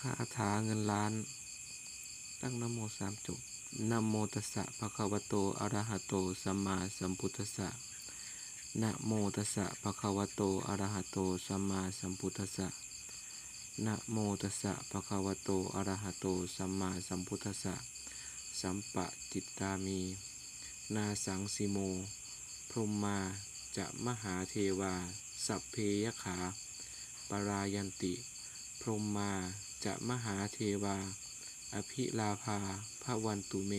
คาถาเงินล้าน ตั้งนโมสามจบนโมตัสสะภะคะวะโตอะระหะโตสัมมาสัมพุทธัสสะนะโมตัสสะภะคะวะโตอะระหะโตสัมมาสัมพุทธัสสะนะโมตัสสะภะคะวะโตอะระหะโตสัมมาสัมพุทธัสสะ สัมปะจิตตามี นาสังสิโม พรหมาจะมหาเทวา สัพเพยขา ปรายันติ พรหมา จะมหาเทวา อภิลาภาพระวันตุเม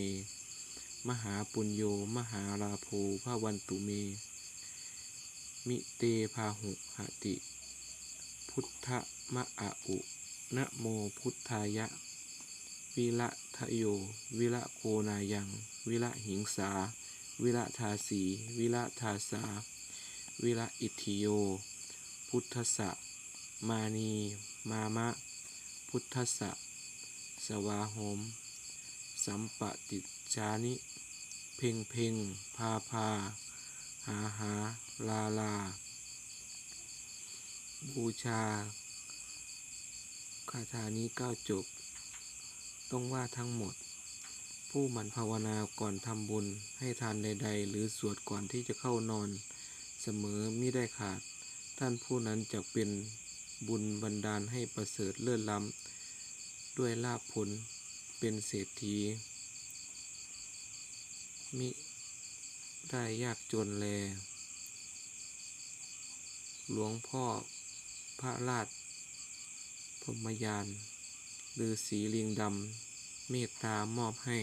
มหาปุญโยมหาลาโภพระวันตุเม มิเตพาหุหติ พุทธมะอะอุนะโมพุทธายะ วิละทะโย วิละโคนายัง วิละหิงสา วิละทาสี วิละทาสา วิละอิทิโย พุทธสะมานี มามะ พุทธสะ สวาโหม สัมปติจานิ เพ่งเพ่งพาพา หาหา ลาลา บูชา คาถานี้เก้าจบ ต้องว่าทั้งหมด ผู้หมันภาวนาก่อนทำบุญให้ทานใด ๆ หรือสวดก่อนที่จะเข้านอน เสมอมิได้ขาด ท่านผู้นั้นจะเป็น บุญบันดาลให้ประเสริฐเลิศล้ำด้วยลาภผลเป็นเศรษฐี มิได้ยากจนแล หลวงพ่อพระราชพรมยานฤาษีลิงดำเมตตามอบให้